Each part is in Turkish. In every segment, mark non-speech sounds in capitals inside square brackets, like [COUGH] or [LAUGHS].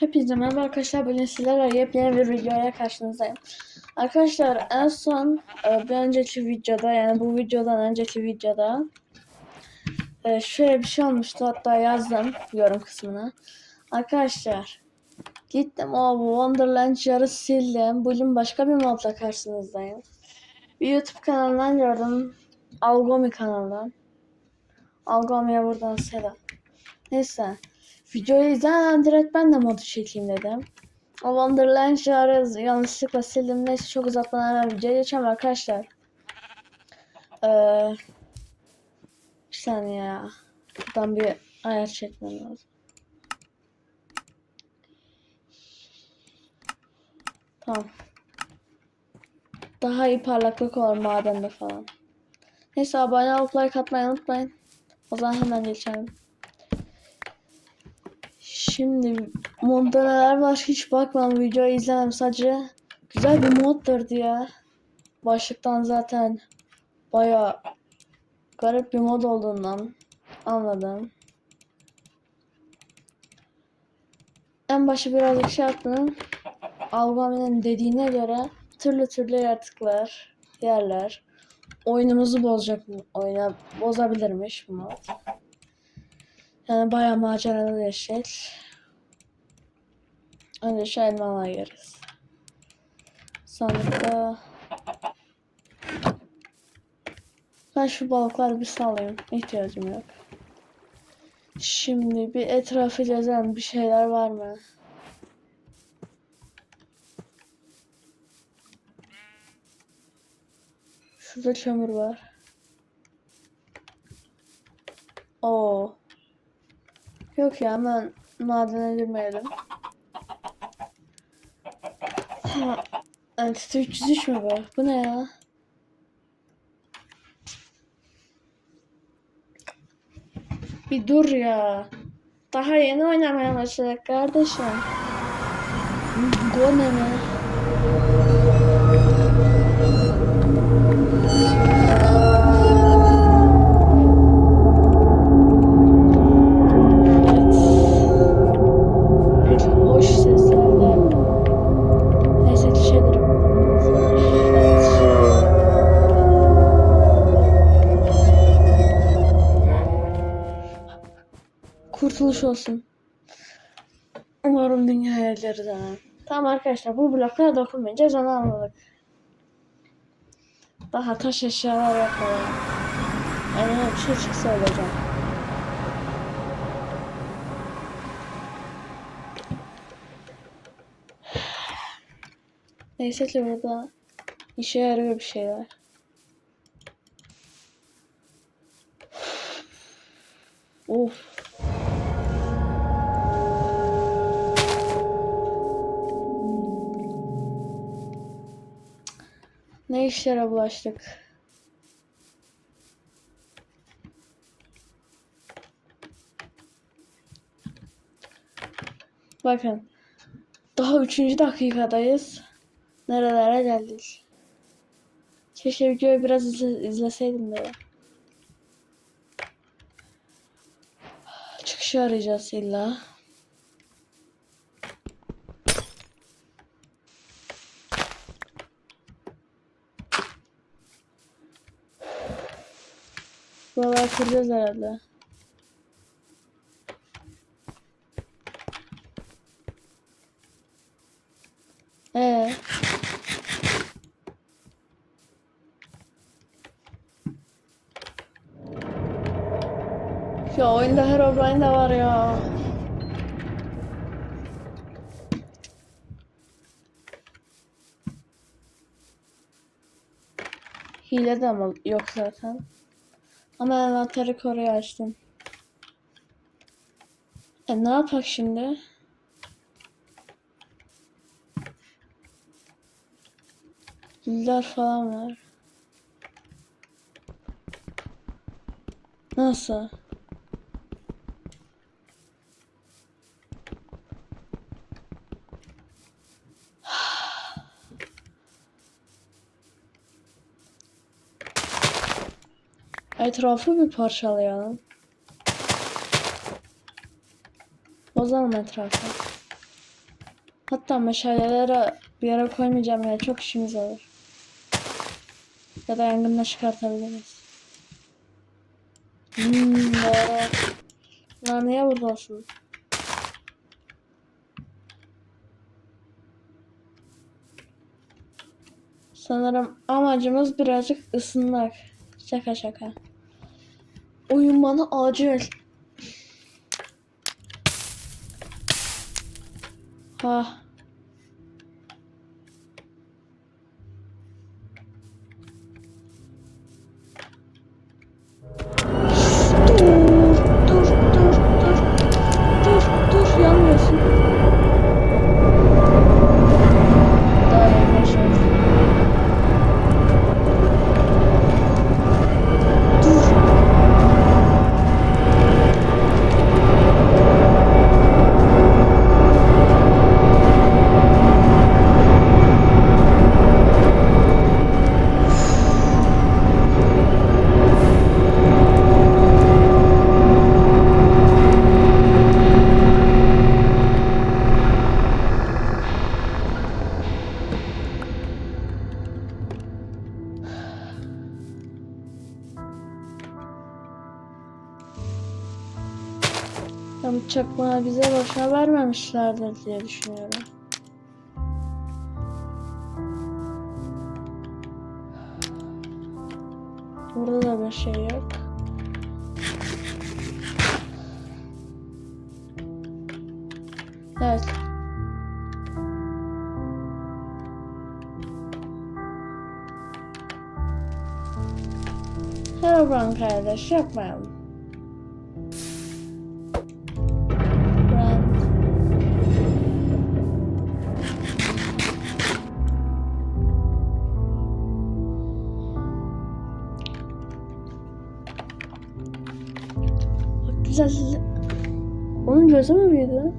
Hepinize merhaba arkadaşlar. Bugün sizlerle yepyeni bir videoya karşınızdayım. Arkadaşlar en son e, bir önceki videoda yani bu videodan önceki videoda e, şöyle bir şey olmuştu. Hatta yazdım yorum kısmına. Arkadaşlar gittim o Wonderland yarı sildim. Bugün başka bir modla karşınızdayım. Bir YouTube kanalından gördüm. Algomi kanalından. Algomi'ye buradan selam. Neyse. Videoyu izlemeden direkt ben de modu çekeyim dedim. O Wonderland jarı yanlışlıkla sildim. Neyse çok uzatmadan videoya geçelim arkadaşlar. Ee, bir saniye ya. Buradan bir ayar çekmem lazım. Tamam. Daha iyi parlaklık olur madende falan. Neyse abone olup like atmayı unutmayın. O zaman hemen geçelim. Şimdi modda neler var hiç bakmam videoyu izlemem sadece güzel bir moddur diye başlıktan zaten baya garip bir mod olduğundan anladım. En başta birazcık şey yaptım. Algami'nin dediğine göre türlü türlü yaratıklar, yerler oyunumuzu bozacak mı? Oyuna bozabilirmiş bu mod. Yani bayağı maceralı geçecek. Önce şu elmaları yeriz. Sandıkta... Ben şu balıkları bir salayım. İhtiyacım yok. Şimdi bir etrafı gezelim. Bir şeyler var mı? Şurada kömür var. Oo. Yok ya hemen madene girmeyelim. Ha, Entity 303 mü bu? Bu ne ya? Bir dur ya. Daha yeni oynamaya başladık kardeşim. Bu ne mi? Kurtuluş olsun. Umarım dünya elleri de. Tamam arkadaşlar bu bloklara dokunmayacağız onu anladık. Daha taş eşyalar yapmadan. Yani bir şey çıksa olacak. Neyse ki burada işe yarıyor bir şeyler. Of. Ne işlere bulaştık? Bakın. Daha üçüncü dakikadayız. Nerelere geldik? Keşke videoyu biraz izle, izleseydim de. Çıkışı arayacağız illa. Kıracağız herhalde. Ee. Ya oyunda Herobrine de var ya. Hile de ama yok zaten. Ama envanteri koruyu açtım. E ne yapak şimdi? Diller falan var. Nasıl? Etrafı bir parçalayalım. Bozalım etrafı. Hatta meşaleleri bir yere koymayacağım ya çok işimiz olur. Ya da yangında çıkartabiliriz. Hmm, doğru. Lan niye burada? Sanırım amacımız birazcık ısınmak. Şaka şaka. Uyumanı acil. Ha. Boşuna vermemişlerdir diye düşünüyorum. Burada da bir şey yok. Evet. Herobrine kardeş yapmayalım. Onun gözü mü büyüdü?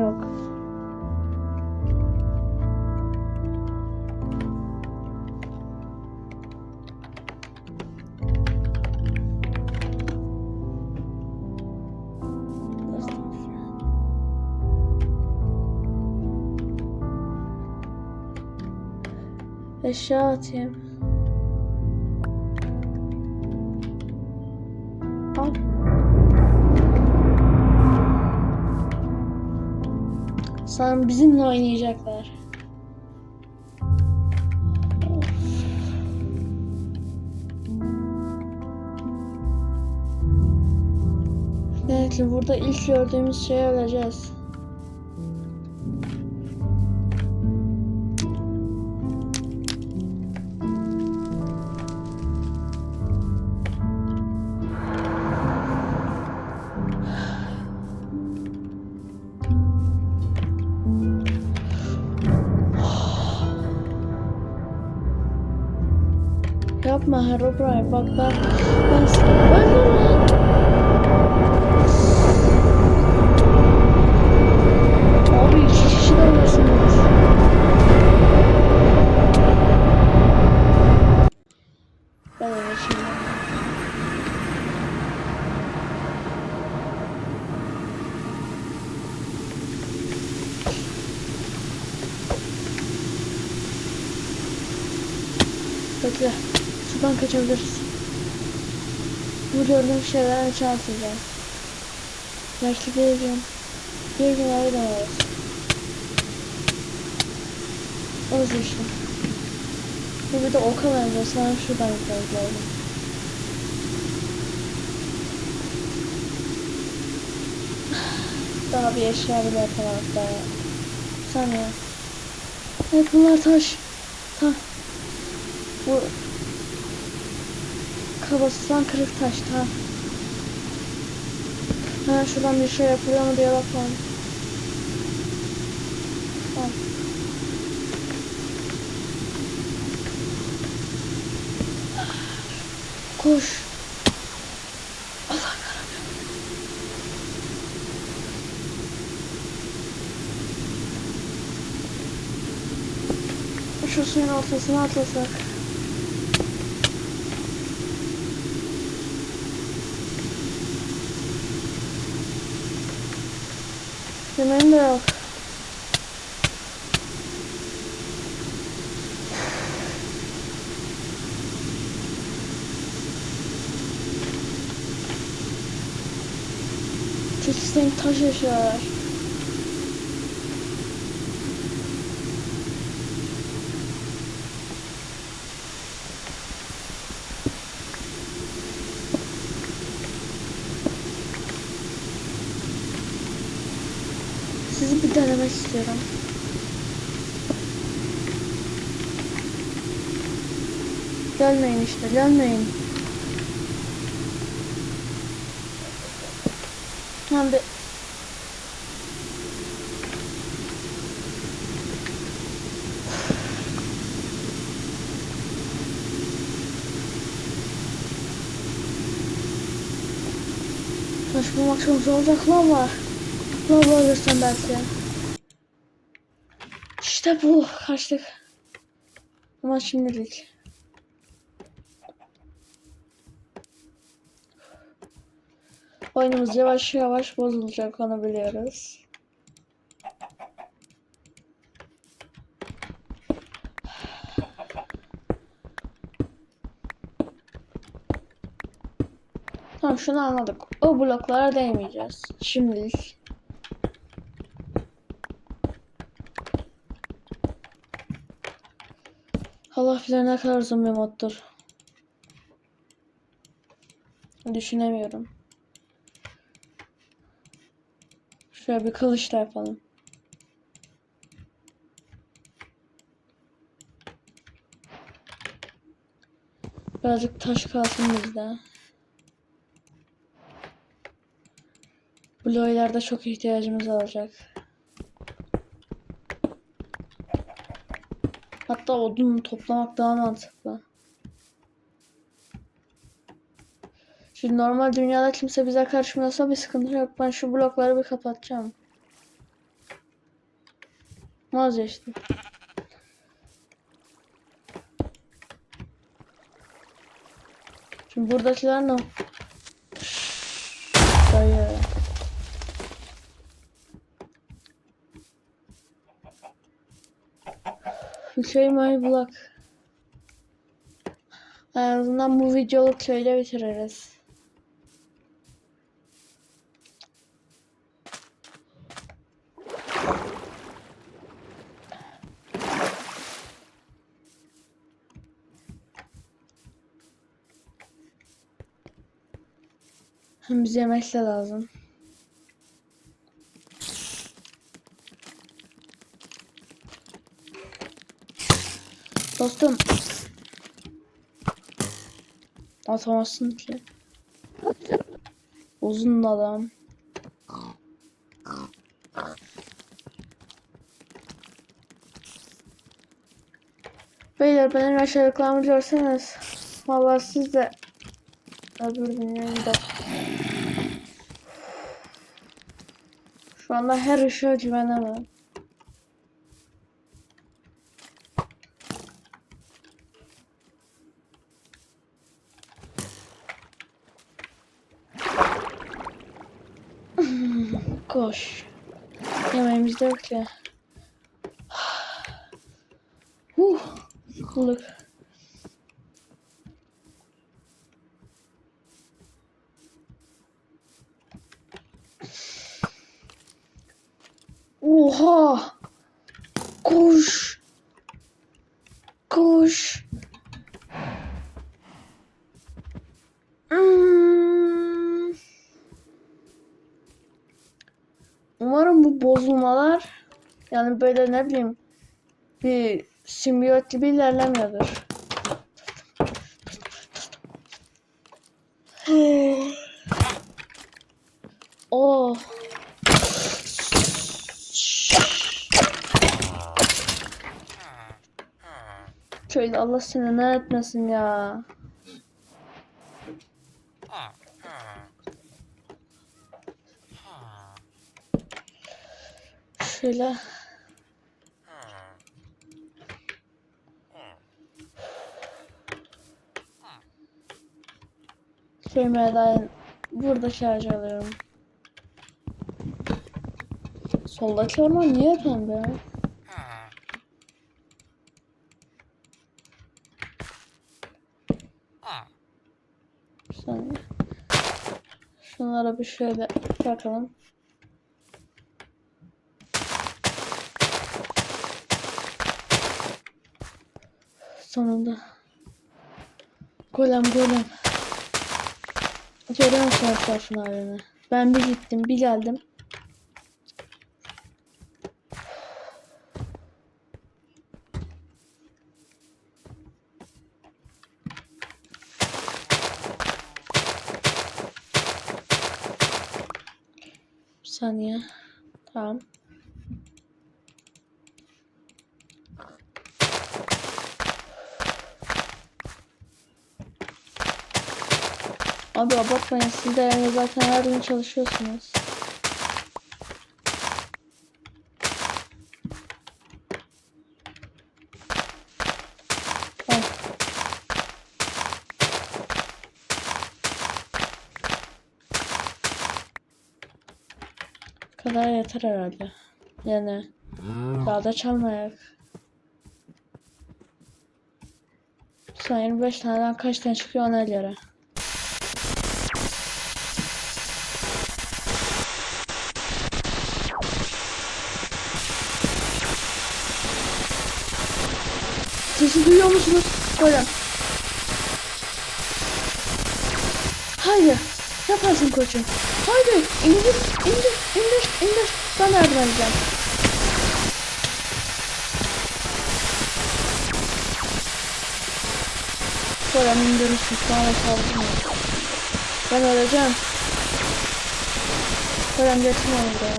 Yok. Eşya atayım. Sanırım bizimle oynayacaklar. Evet, burada ilk gördüğümüz şey öleceğiz. Yapma Herobrine bak ben ben ben lan. Abi iki kişi de oynasınız. Ben öyle şimdi. Bekle. Şuradan kaçabiliriz. Bu gördüğüm şeyler içine atacağım. Belki bir gün, bir gün öyle deneriz. Özleştim. Bu bir de oka benziyor. Sana şuradan gitmemiz lazım. Daha bir eşya bile yapamadık daha. Bir saniye. Evet bunlar taş. Ta. Bu kabasından kırık taş ta. Ha şuradan bir şey yapılıyor mu diye bakalım. Tamam. Koş. Şu suyun ortasına atlasak. Yemeğim de yok. Çünkü taş yaşıyorlar. İşte, gelmeyin. Tamam bir... Taş bulmak çok zor olacak lan var. Lan bulabilirsem belki. İşte bu. Kaçtık. Ama şimdilik. Oyunumuz yavaş yavaş bozulacak onu biliyoruz. Tamam şunu anladık. O bloklara değmeyeceğiz. Şimdilik. Allah bilir ne kadar uzun bir moddur. Düşünemiyorum. Şöyle bir kılıç da yapalım. Birazcık taş kalsın bizde. Bloğlarda çok ihtiyacımız olacak. Hatta odun toplamak daha mantıklı. Şimdi normal dünyada kimse bize karışmıyorsa bir sıkıntı yok. Ben şu blokları bir kapatacağım. Vazgeçtim. Şimdi buradakiler ne? Dayı. Hüseyin bulak. En azından bu videoluk şöyle bitiririz. Hem bize de lazım. Dostum. Atamazsın ki. Uzun adam. Beyler benim yaşadıklarımı görseniz. Vallahi siz de öbür dünyada. Şu anda her ışığa güvenemem. [LAUGHS] Koş. Yemeğimiz de yok ya. [SIGHS] Huh. Bulduk. Oha! Koş! Koş! Hmm. Umarım bu bozulmalar yani böyle ne bileyim bir simbiyot gibi ilerlemiyordur. [SIGHS] oh. Şöyle Allah seni ne etmesin ya. Şöyle. Premier'den burada şarj alıyorum. Soldaki orman niye pembe? Şunlara bir şöyle bakalım. Sonunda. Golem golem. Görüyor musun halini? Ben bir gittim bir geldim. Bir saniye. Tamam. Abi abartmayın siz de yani zaten her gün çalışıyorsunuz. Al. Bu kadar yeter herhalde. Yani daha da çalmayak. Son 25 taneden kaç tane çıkıyor ona göre. Sesi duyuyor musunuz? Böyle. Haydi. Yaparsın koçum. Haydi. İndir, indir, indir, indir. Ben yardım edeceğim. Sonra indirmişsin. Sonra saldırmıyor. Ben öleceğim. Kerem geçme onu buraya.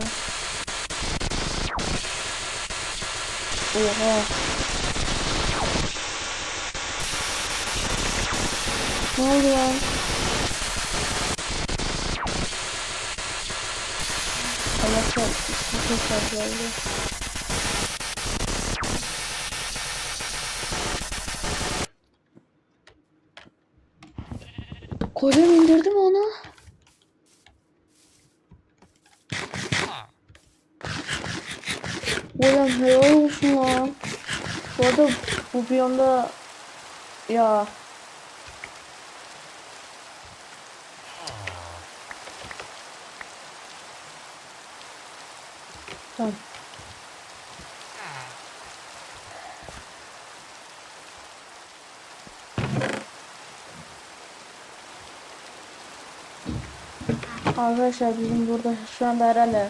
Oha. Ne oldu? Allah çarpsın. Çok fazla oldu. İndirdim onu. Oğlum helal olsun lan. Bu arada bu biyomda ya Tamam. Arkadaşlar bizim burada şu anda herhalde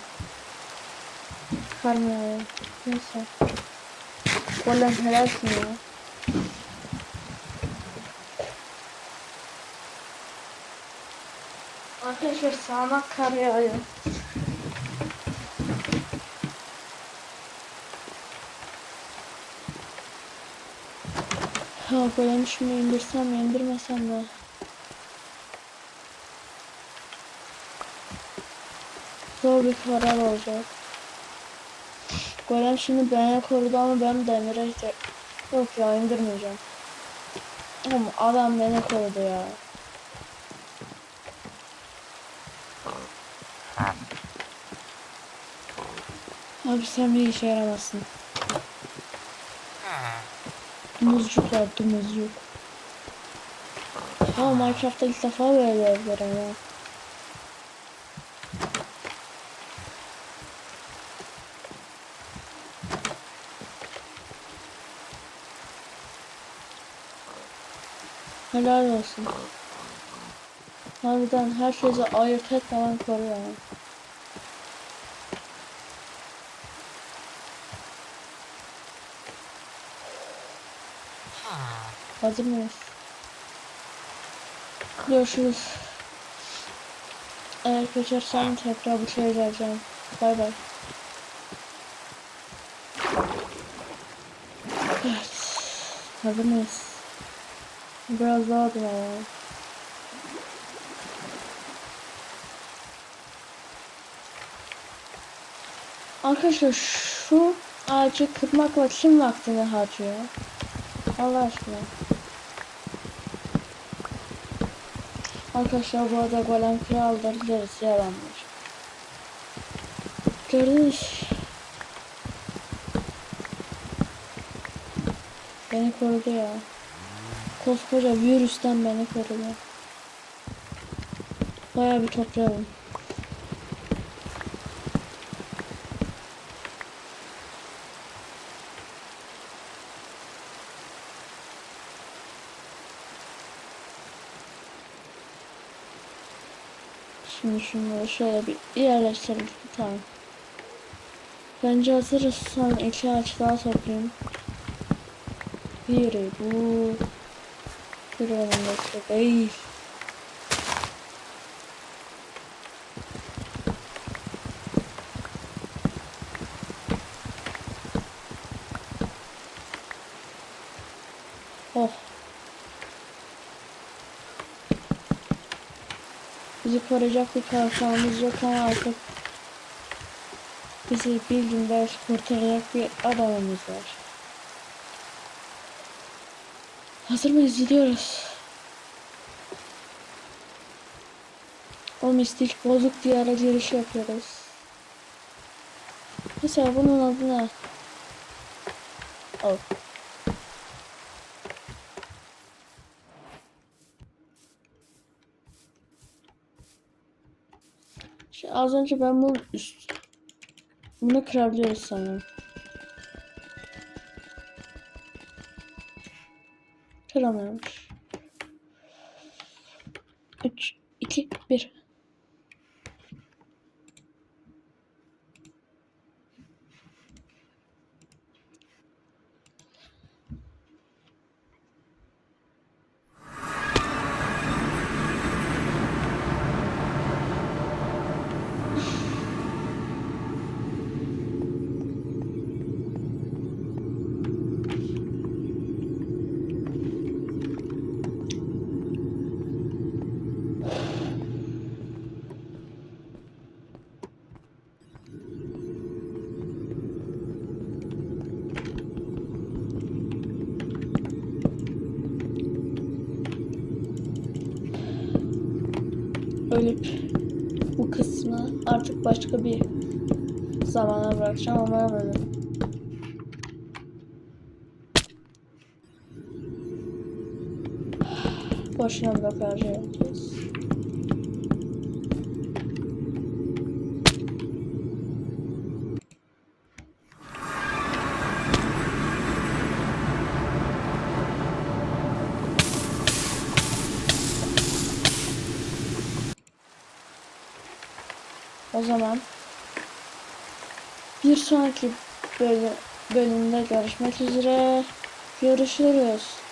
Karmıyor. Neyse. Golem helalsin ya. Arkadaşlar sağanak kar yağıyor. Golem şunu indirsem mi indirmesem de. Zor bir karar olacak. Golem şimdi beni korudu ama ben demire ihtiyaç... Yok ya indirmeyeceğim. Ama adam beni korudu ya. Abi sen bir işe yaramazsın. Muzcuk vardı muzcuk. Ama Minecraft'ta ilk defa böyle evler ama. Helal olsun. Harbiden her şeyi ayırt etmeden koruyor. Hazır mıyız? Görüşürüz. Eğer kaçarsam tekrar bu şeye geleceğim. Bay bay. Evet. Hazır mıyız? Biraz daha adım alalım. Arkadaşlar şu ağacı kırmakla kim vaktini harcıyor? Allah aşkına. Arkadaşlar bu arada golem kraldır gerisi yalanmış. Gördünüz. Beni korudu ya. Koskoca virüsten beni korudu. Baya bir toprağım. Şimdi şunları şöyle bir yerleştirelim. Tamam. Bence hazırız. Son iki ağaç daha toplayayım. Biri bu. Biri önümdeki değil. Oh. Koruyacak bir kalkanımız yok ama artık bizi bir gün belki kurtaracak bir adamımız var. Hazır mıyız? Gidiyoruz. O mistik bozuk diyara giriş yapıyoruz. Mesela bunun adı ne? Oh. Az önce ben bunu üst bunu kırabiliyoruz sanırım. Kıramıyormuş. 3 2 1 ölüp bu kısmı artık başka bir zamana bırakacağım ama böyle. Boşuna blok zaman bir sonraki bölü- bölümde görüşmek üzere. Görüşürüz.